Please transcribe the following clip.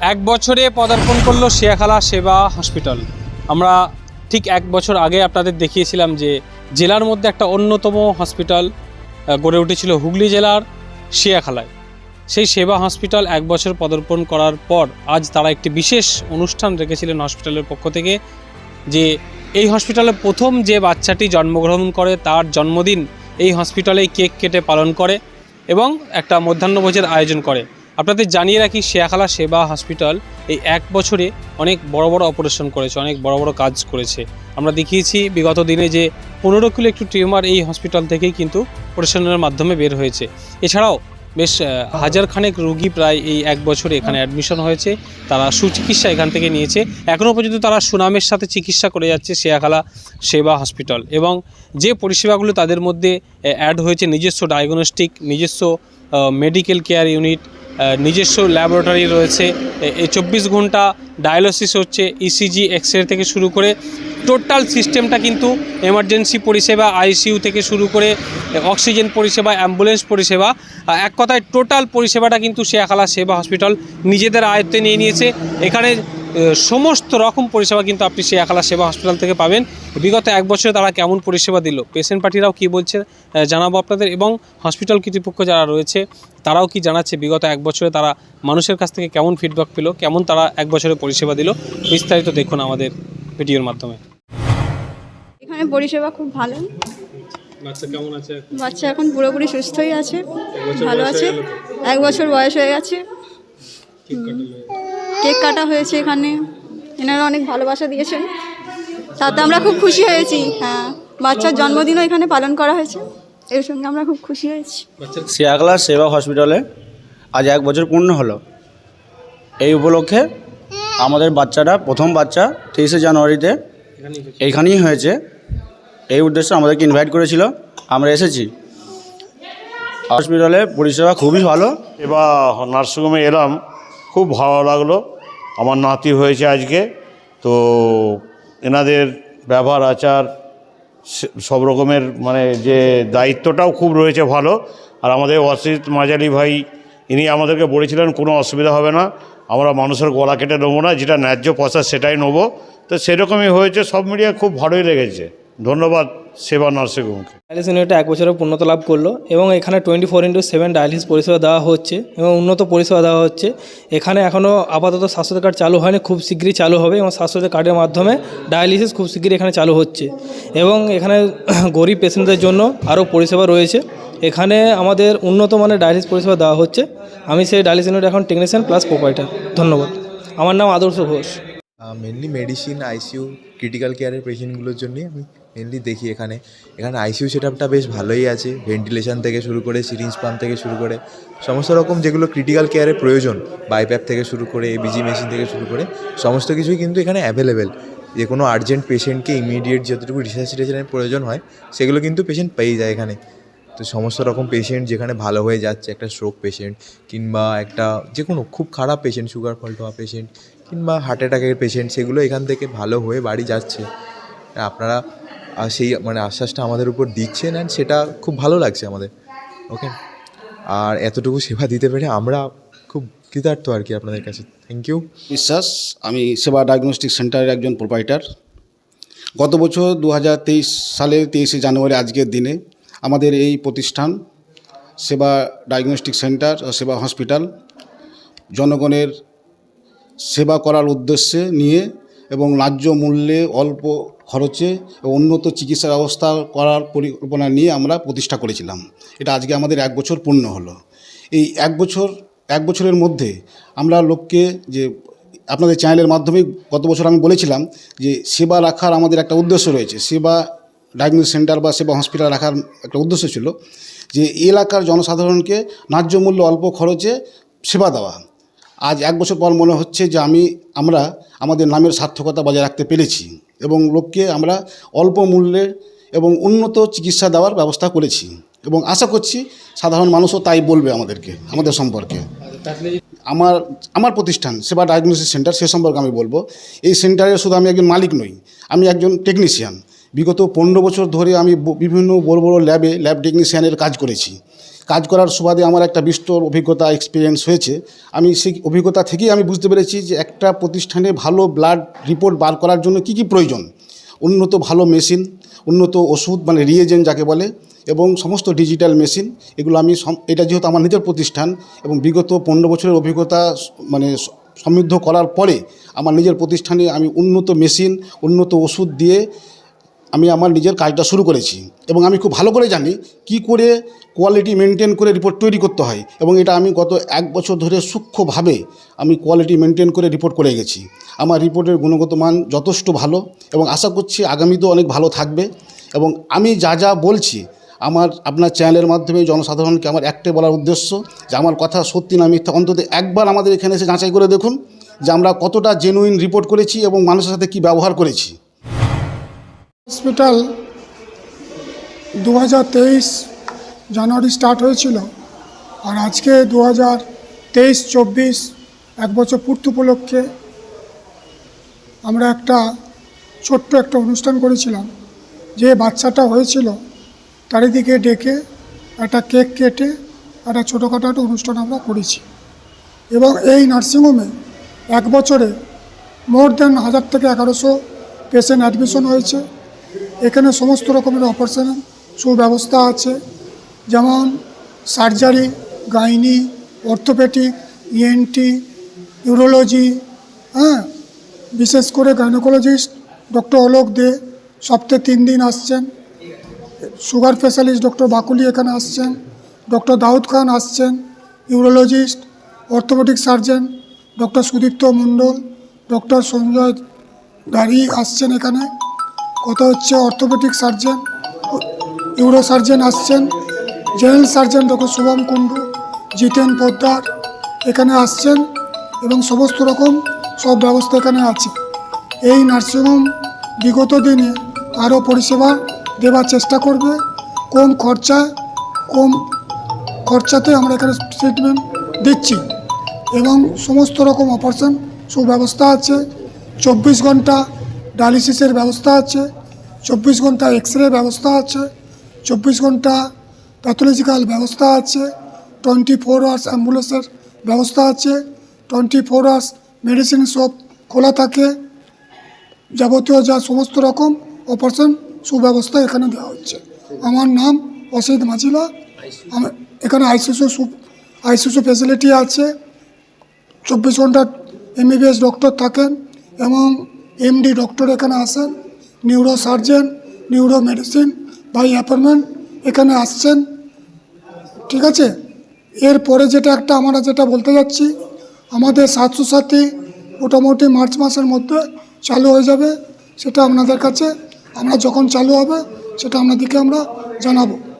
এক বছরে পদার্পণ করল শিয়াখালা সেবা হসপিটাল। আমরা ঠিক এক বছর আগে আপনাদের দেখিয়েছিলাম যে জেলার মধ্যে একটা অন্যতম হসপিটাল গড়ে উঠেছিল হুগলি জেলার শিয়াখালায়। সেই সেবা হসপিটাল এক বছর পদার্পণ করার পর আজ তারা একটি বিশেষ অনুষ্ঠান রেখেছিলেন হসপিটালের পক্ষ থেকে যে এই হসপিটালে প্রথম যে বাচ্চাটি জন্মগ্রহণ করে তার জন্মদিন এই হসপিটালেই কেক কেটে পালন করে এবং একটা মধ্যাহ্নভোজের আয়োজন করে। আপনাদের জানিয়ে রাখি শেয়াখালা সেবা হসপিটাল এই এক বছরে অনেক বড় বড় অপারেশন করেছে অনেক বড় বড় কাজ করেছে। আমরা দেখিয়েছি বিগত দিনে যে পনেরো কিলো একটু টিউমার এই হসপিটাল থেকেই কিন্তু অপারেশনের মাধ্যমে বের হয়েছে। এছাড়াও বেশ আহ, হাজার খানেক রুগী প্রায় এই এক বছরে এখানে অ্যাডমিশন হয়েছে। তারা সুচিকিৎসা এখান থেকে নিয়েছে। এখনও পর্যন্ত তারা সুনামের সাথে চিকিৎসা করে যাচ্ছে শেয়াখালা সেবা হসপিটাল এবং যে পরিষেবাগুলো তাদের মধ্যে অ্যাড হয়েছে নিজস্ব ডায়াগনস্টিক নিজস্ব মেডিকেল কেয়ার ইউনিট নিজস্ব ল্যাবরেটরি রয়েছে। এই চব্বিশ ঘণ্টা ডায়ালিসিস হচ্ছে E ইসিজি এক্স রে থেকে শুরু করে টোটাল সিস্টেমটা কিন্তু এমার্জেন্সি পরিষেবা আইসিইউ থেকে শুরু করে অক্সিজেন পরিষেবা অ্যাম্বুলেন্স পরিষেবা এক কথায় টোটাল পরিষেবাটা কিন্তু শেয়াখালা সেবা হসপিটাল নিজেদের আয়ত্তে নিয়ে নিয়েছে। এখানে সমস্ত রকম পরিষেবা কিন্তু আপনি সেই একালা সেবা হসপিটাল থেকে পাবেন। বিগত এক বছরে তারা কেমন পরিষেবা দিল? পেশেন্ট পার্টিরাও কী বলছে? জানাব আপনাদের। এবং হসপিটাল কর্তৃপক্ষ যারা রয়েছে তারাও কি জানাচ্ছে বিগত এক বছরে তারা মানুষের কাছ থেকে কেমন ফিডব্যাক পেল? কেমন তারা এক বছরে পরিষেবা দিল? বিস্তারিত দেখুন আমাদের ভিডিওর মাধ্যমে। এখানে পরিষেবা খুব ভালো। বাচ্চা কেমন আছে? বাচ্চা এখন পুরোপুরি সুস্থই আছে ভালো আছে। এক বছর বয়স হয়ে গেছে। কেক কাটা হয়েছে এখানে। এনারা অনেক ভালোবাসা দিয়েছেন। তাতে আমরা খুব খুশি হয়েছি। হ্যাঁ বাচ্চার জন্মদিনও এখানে পালন করা হয়েছে। এর সঙ্গে আমরা খুব খুশি হয়েছি। শিয়াগলা সেবা হসপিটালে আজ এক বছর পূর্ণ হলো। এই উপলক্ষে আমাদের বাচ্চাটা প্রথম বাচ্চা তেইশে জানুয়ারিতে এইখানেই হয়েছে। এই উদ্দেশ্যে আমাদেরকে ইনভাইট করেছিল। আমরা এসেছি। হসপিটালে পরিষেবা খুবই ভালো। এবার নার্সিংহোমে এলাম। খুব ভালো লাগল। আমার নাতি হয়েছে আজকে, তো এনাদের ব্যবহার, আচার সব রকমের মানে যে দায়িত্বটাও খুব রয়েছে ভালো। আর আমাদের অসিত মাজালি ভাই, ইনি আমাদেরকে বলেছিলেন, কোনো অসুবিধা হবে না, আমরা মানুষের গলা কেটে নেব না, যেটা ন্যায্য পয়সা সেটাই নেব। তো সেরকমই হয়েছে, সব মিলিয়ে খুব ভালোই লেগেছে। ধন্যবাদ। সেবা নার্সিংহোমকে ডায়ালিসিস ইউনিটে এক বছরে পূর্ণতা লাভ করল এবং এখানে twenty four into seven dialysis পরিষেবা দেওয়া হচ্ছে এবং উন্নত পরিষেবা দেওয়া হচ্ছে। এখানে এখনও আপাতত স্বাস্থ্যসাথী কার্ড চালু হয়নি, খুব শীঘ্রই চালু হবে এবং স্বাস্থ্যসাথী কার্ডের মাধ্যমে ডায়ালিসিস খুব শীঘ্রই এখানে চালু হচ্ছে। এবং এখানে গরিব পেশেন্টদের জন্য আরও পরিষেবা রয়েছে। এখানে আমাদের উন্নত মানের ডায়ালিসিস পরিষেবা দেওয়া হচ্ছে। আমি সেই ডায়ালিসিস ইউনিট এখন টেকনিশিয়ান প্লাস প্রোপাইটার ধন্যবাদ। আমার নাম Adarsh Ghosh. Mainly medicine ICU critical কেয়ারের পেশেন্টগুলোর জন্যই আমি মেনলি দেখি এখানে। এখানে আইসিইউ সেট আপটা বেশ ভালোই আছে। ভেন্টিলেশন থেকে শুরু করে সিরিঞ্জ পাম্প থেকে শুরু করে, সমস্ত রকম যেগুলো ক্রিটিক্যাল কেয়ারের প্রয়োজন বাইপ্যাপ থেকে শুরু করে এবিজি মেশিন থেকে শুরু করে, সমস্ত কিছুই কিন্তু এখানে অ্যাভেলেবেল যে কোনো আর্জেন্ট পেশেন্টকে ইমিডিয়েট যতটুকু রিসার্সিটেশনের প্রয়োজন হয়, সেগুলো কিন্তু পেশেন্ট পেয়ে যায় এখানে। তো সমস্ত রকম পেশেন্ট যেখানে ভালো হয়ে যাচ্ছে, একটা স্ট্রোক পেশেন্ট কিংবা একটা যে কোনো খুব খারাপ পেশেন্ট সুগার ফল্ট হওয়া পেশেন্ট কিংবা হার্ট অ্যাটাকের পেশেন্ট সেগুলো এখান থেকে ভালো হয়ে বাড়ি যাচ্ছে। আপনারা সেই মানে আশ্বাসটা আমাদের উপর দিচ্ছেন অ্যান্ড সেটা খুব ভালো লাগছে আমাদের। ওকে আর এতটুকু সেবা দিতে পেরে আমরা খুব কৃতার্থ আর কি আপনাদের কাছে। থ্যাংক ইউ বিশ্বাস, আমি সেবা ডায়াগনস্টিক সেন্টারের একজন প্রোপাইটার গত বছর দু সালের তেইশে জানুয়ারি আজকের দিনে আমাদের এই প্রতিষ্ঠান, সেবা ডায়াগনস্টিক সেন্টার ও সেবা হসপিটাল জনগণের সেবা করার উদ্দেশ্যে নিয়ে এবং ন্যায্য মূল্যে অল্প খরচে উন্নত চিকিৎসা ব্যবস্থা করার পরিকল্পনা নিয়ে আমরা প্রতিষ্ঠা করেছিলাম। এটা আজকে আমাদের এক বছর পূর্ণ হলো। এই এক বছর, এক বছরের মধ্যে আমরা লোককে যে আপনাদের চ্যানেলের মাধ্যমে গত বছর আমি বলেছিলাম যে সেবা রাখার আমাদের একটা উদ্দেশ্য রয়েছে। সেবা ডায়াগনোস সেন্টার বা সেবা হসপিটাল রাখার একটা উদ্দেশ্য ছিল যে এলাকার জনসাধারণকে ন্যায্য মূল্য অল্প খরচে সেবা দেওয়া। আজ এক বছর পর মনে হচ্ছে যে আমি, আমরা আমাদের নামের সার্থকতা বজায় রাখতে পেরেছি এবং লোককে আমরা অল্প মূল্যে এবং উন্নত চিকিৎসা দেওয়ার ব্যবস্থা করেছি এবং আশা করছি সাধারণ মানুষও তাই বলবে আমাদেরকে, আমাদের সম্পর্কে। আমার আমার প্রতিষ্ঠান, সেবা ডায়াগনোসিস সেন্টার সে সম্পর্কে আমি বলব। এই সেন্টারে শুধু আমি একজন মালিক নই, আমি একজন টেকনিশিয়ান বিগত পনেরো বছর ধরে আমি বিভিন্ন বড় বড় ল্যাবে ল্যাব টেকনিশিয়ানের কাজ করেছি। কাজ করার সুবাদে আমার একটা বিস্তর অভিজ্ঞতা এক্সপিরিয়েন্স হয়েছে। আমি সেই অভিজ্ঞতা থেকেই আমি বুঝতে পেরেছি যে একটা প্রতিষ্ঠানে ভালো ব্লাড রিপোর্ট বার করার জন্য কি কি প্রয়োজন। উন্নত ভালো মেশিন উন্নত ওষুধ মানে রিয়েজেন্ট যাকে বলে, এবং সমস্ত ডিজিটাল মেশিন এগুলো আমি এটা যেহেতু আমার নিজের প্রতিষ্ঠান এবং বিগত পনেরো বছরের অভিজ্ঞতা মানে সমৃদ্ধ করার পরে আমার নিজের প্রতিষ্ঠানে আমি উন্নত মেশিন উন্নত ওষুধ দিয়ে আমি আমার নিজের কাজটা শুরু করেছি এবং আমি খুব ভালো করে জানি কি করে কোয়ালিটি মেনটেন করে রিপোর্ট তৈরি করতে হয় এবং এটা আমি গত এক বছর ধরে সূক্ষ্মভাবে আমি কোয়ালিটি মেনটেন করে রিপোর্ট করে গেছি। আমার রিপোর্টের গুণগত মান যথেষ্ট ভালো এবং আশা করছি আগামীতেও অনেক ভালো থাকবে এবং আমি যা যা বলছি আমার, আপনার চ্যানেলের মাধ্যমে জনসাধারণকে আমার একটাই বলার উদ্দেশ্য যে আমার কথা সত্যি না মিথ্যা। অন্তত একবার আমাদের এখানে এসে যাচাই করে দেখুন যে আমরা কতটা জেনুইন রিপোর্ট করেছি এবং মানুষের সাথে কী ব্যবহার করেছি। হসপিটাল দু হাজার তেইশ জানুয়ারি স্টার্ট হয়েছিল আর আজকে দু হাজার তেইশ, চব্বিশ এক বছর পূর্তি উপলক্ষে আমরা একটা ছোট্ট একটা অনুষ্ঠান করেছিলাম। যে বাচ্চাটা হয়েছিল চারিদিকে ডেকে একটা কেক কেটে একটা ছোটোখাটো একটা অনুষ্ঠান আমরা করেছি। এবং এই নার্সিংহোমে এক বছরে মোর দেন হাজার থেকে এগারোশো পেশেন্ট অ্যাডমিশন হয়েছে। এখানে সমস্ত রকমের অপারেশন সুব্যবস্থা আছে। যেমন surgery gynae orthopaedic ENT urology হ্যাঁ? বিশেষ করে গাইনোকোলজিস্ট ডক্টর অলোক দে, সপ্তাহে তিন দিন আসছেন। সুগার স্পেশালিস্ট ডক্টর বাকুলি এখানে আসছেন। ডক্টর দাউদ খান আসছেন। Urologist orthopaedic surgeon doctor Sudipta Mondal doctor Sanjay Gari আসছেন এখানে। কথা হচ্ছে, অর্থোপেডিক সার্জন ইউরো সার্জন আসছেন, general surgeon doctor Shubham Kundu, Jiten Poddar এখানে আসছেন এবং সমস্ত রকম সব ব্যবস্থা এখানে আছে। এই নার্সিংহোম বিগত দিনে আরও পরিষেবা দেওয়ার চেষ্টা করবে। কম খরচায় কম খরচাতে আমরা এখানে ট্রিটমেন্ট দিচ্ছি এবং সমস্ত রকম অপারেশন সুব্যবস্থা আছে। চব্বিশ ঘণ্টা ডায়ালিসিসের ব্যবস্থা আছে। চব্বিশ ঘণ্টা এক্স রে ব্যবস্থা আছে, চব্বিশ ঘণ্টা প্যাথোলজিক্যাল ব্যবস্থা আছে টোয়েন্টি ফোর আওয়ার্স অ্যাম্বুলেন্সের ব্যবস্থা আছে টোয়েন্টি ফোর আওয়ার্স মেডিসিন সব খোলা থাকে। যাবতীয় যা সমস্ত রকম অপারেশন সুব্যবস্থা এখানে দেওয়া হচ্ছে। আমার নাম অসিত মাঝিলা। আমি এখানে আইসিসু সু আইসিসু ফেসিলিটি আছে। চব্বিশ ঘণ্টা এমবিবিএস ডক্টর থাকেন এবং এমডি ডক্টর এখানে আসেন। Neuro surgeon neuro medicine by appointment এখানে আসছেন। ঠিক আছে? এরপরে যেটা একটা আমরা যেটা বলতে যাচ্ছি, আমাদের স্বাস্থ্য সাথী মোটামুটি মার্চ মাসের মধ্যে চালু হয়ে যাবে, সেটা আপনাদের কাছে। আমরা যখন চালু হবে, সেটা আপনাদেরকে আমরা জানাব।